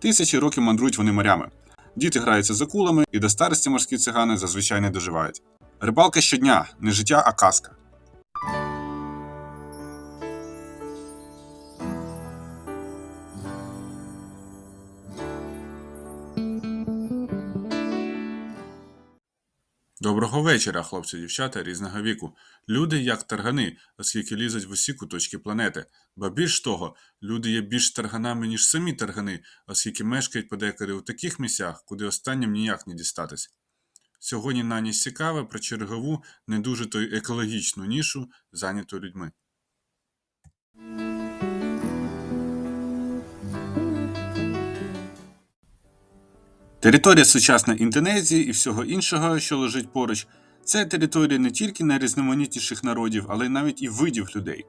Тисячі років мандрують вони морями. Діти граються за кулами, і до старості морські цигани зазвичай не доживають. Рибалка щодня не життя, а казка. Доброго вечора, хлопці, дівчата різного віку. Люди як таргани, оскільки лізуть в усі куточки планети. Ба більш того, люди є більш тарганами, ніж самі таргани, оскільки мешкають подекади у таких місцях, куди останнім ніяк не дістатись. Сьогодні на ніч цікаве про чергову, не дуже то екологічну нішу, зайняту людьми. Територія сучасної Індонезії і всього іншого, що лежить поруч, це територія не тільки найрізноманітніших народів, але й навіть і видів людей.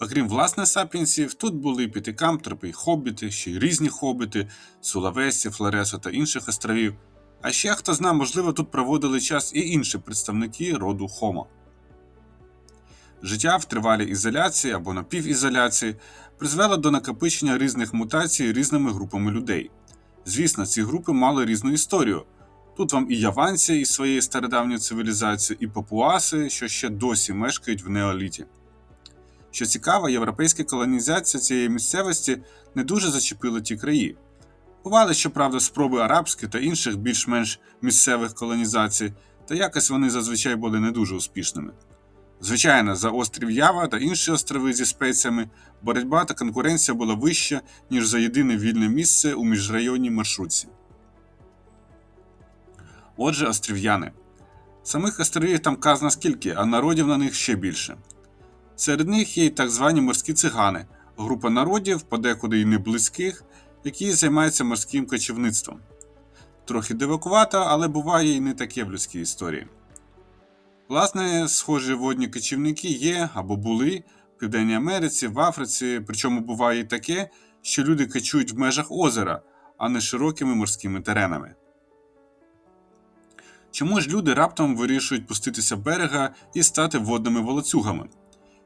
Окрім власне сапіенсів, тут були пітикамтропи й хобіти, ще й різні хобіти, Сулавесі, Флоресо та інших островів. А ще хто зна, можливо, тут проводили час і інші представники роду Хомо. Життя в тривалій ізоляції або напівізоляції призвело до накопичення різних мутацій різними групами людей. Звісно, ці групи мали різну історію. Тут вам і яванці із своєї стародавньої цивілізації, і папуаси, що ще досі мешкають в неоліті. Що цікаво, європейська колонізація цієї місцевості не дуже зачепила ті краї. Бували, щоправда, спроби арабських та інших більш-менш місцевих колонізацій, та якось вони зазвичай були не дуже успішними. Звичайно, за острів Ява та інші острови зі спеціями боротьба та конкуренція була вища, ніж за єдине вільне місце у міжрайонній маршрутці. Отже, острів'яни. Самих островів там казна скільки, а народів на них ще більше. Серед них є й так звані морські цигани, група народів, подекуди й не близьких, які займаються морським кочівництвом. Трохи дивакувато, але буває і не таке в людській історії. Власне, схожі водні кочівники є або були в Південній Америці, в Африці, причому буває і таке, що люди кочують в межах озера, а не широкими морськими теренами. Чому ж люди раптом вирішують пуститися берега і стати водними волоцюгами?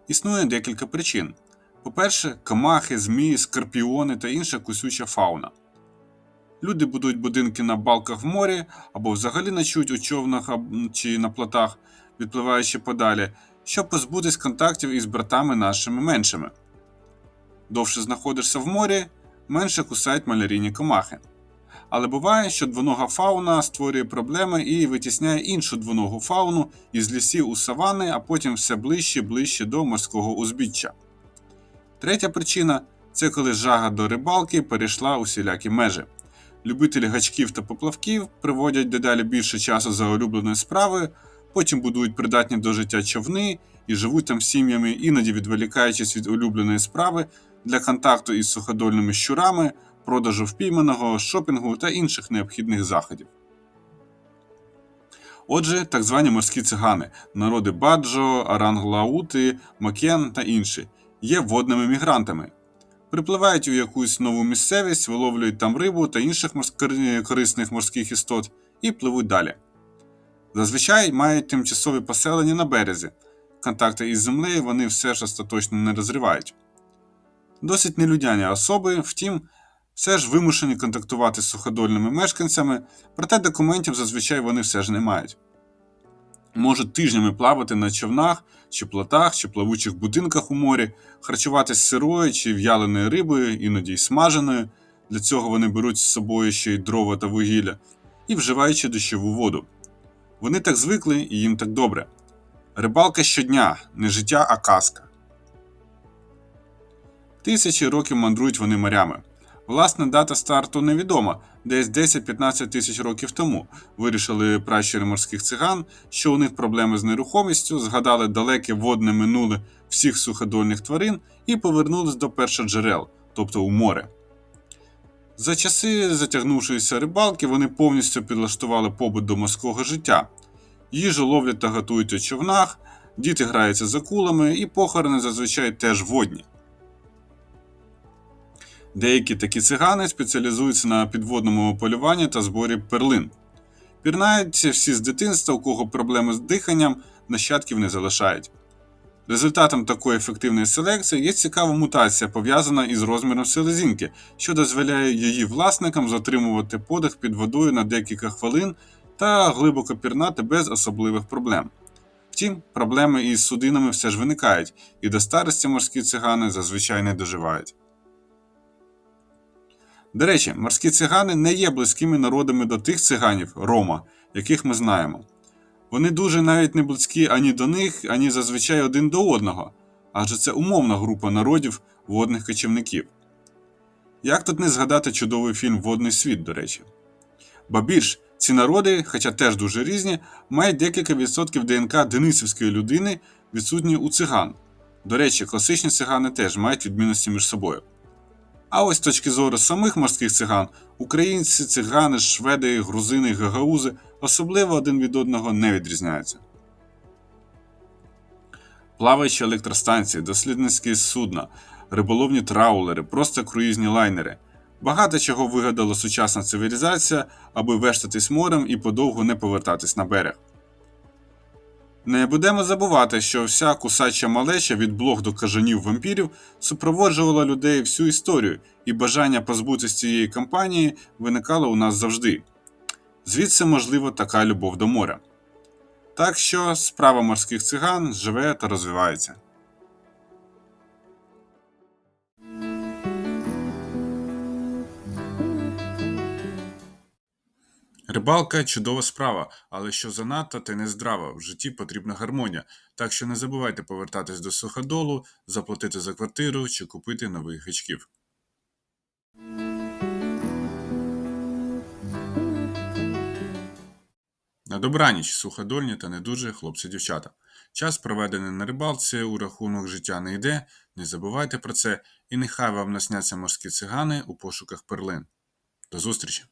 Існує декілька причин. По-перше, комахи, змії, скорпіони та інша кусюча фауна. Люди будують будинки на балках в морі або взагалі ночують у човнах чи на плотах, відпливаючи подалі, щоб позбутись контактів із братами нашими меншими. Довше знаходишся в морі, менше кусають малярійні комахи. Але буває, що двонога фауна створює проблеми і витісняє іншу двоногу фауну із лісів у савани, а потім все ближче і ближче до морського узбіччя. Третя причина це коли жага до рибалки перейшла усілякі межі. Любителі гачків та поплавків приводять дедалі більше часу за улюбленою справою, потім будують придатні до життя човни і живуть там сім'ями, іноді відволікаючись від улюбленої справи для контакту із суходольними щурами, продажу впійманого, шопінгу та інших необхідних заходів. Отже, так звані морські цигани, народи Баджо, Аранглаути, Макен та інші, є водними мігрантами. Припливають у якусь нову місцевість, виловлюють там рибу та інших корисних морських істот і пливуть далі. Зазвичай мають тимчасові поселення на березі. Контакти із землею вони все ж остаточно не розривають. Досить нелюдяні особи, втім, все ж вимушені контактувати з суходольними мешканцями, проте документів зазвичай вони все ж не мають. Можуть тижнями плавати на човнах, чи плотах, чи плавучих будинках у морі, харчуватись сирою чи в'яленою рибою, іноді й смаженою. Для цього вони беруть з собою ще й дрова та вугілля, і вживаючи дощову воду. Вони так звикли і їм так добре. Рибалка щодня, не життя, а казка. Тисячі років мандрують вони морями. Власна дата старту невідома, десь 10-15 тисяч років тому вирішили пращури морських циган, що у них проблеми з нерухомістю, згадали далеке водне минуле всіх суходольних тварин і повернулись до першоджерел, тобто у море. За часи затягнувшоїся рибалки вони повністю підлаштували побут до морського життя. Їжу ловлять та готують у човнах, діти граються за кулами, і похорони зазвичай теж водні. Деякі такі цигани спеціалізуються на підводному полюванні та зборі перлин. Пірнають всі з дитинства, у кого проблеми з диханням, нащадків не залишають. Результатом такої ефективної селекції є цікава мутація, пов'язана із розміром селезінки, що дозволяє її власникам затримувати подих під водою на декілька хвилин та глибоко пірнати без особливих проблем. Втім, проблеми із судинами все ж виникають, і до старості морські цигани зазвичай не доживають. До речі, морські цигани не є близькими народами до тих циганів Рома, яких ми знаємо. Вони дуже навіть не близькі ані до них, ані зазвичай один до одного, адже це умовна група народів водних кочівників. Як тут не згадати чудовий фільм Водний світ, до речі. Ба більш, ці народи, хоча теж дуже різні, мають декілька відсотків ДНК денисівської людини, відсутні у циган. До речі, класичні цигани теж мають відмінності між собою. А ось з точки зору самих морських циган, українці, цигани, шведи, грузини, гагаузи особливо один від одного не відрізняються. Плаваючі електростанції, дослідницькі судна, риболовні траулери, просто круїзні лайнери. Багато чого вигадала сучасна цивілізація, аби вештатись морем і подовго не повертатись на берег. Не будемо забувати, що вся кусача малеча від блох до кажанів вампірів супроводжувала людей всю історію, і бажання позбутися цієї компанії виникало у нас завжди. Звідси, можливо, така любов до моря. Так що справа морських циган живе та розвивається. Рибалка чудова справа, але що занадто, те не здрава. В житті потрібна гармонія. Так що не забувайте повертатись до суходолу, заплатити за квартиру чи купити нових гачків. На добраніч, суходольні та недужі хлопці-дівчата. Час, проведений на рибалці, у рахунок життя не йде. Не забувайте про це, і нехай вам насняться морські цигани у пошуках перлин. До зустрічі!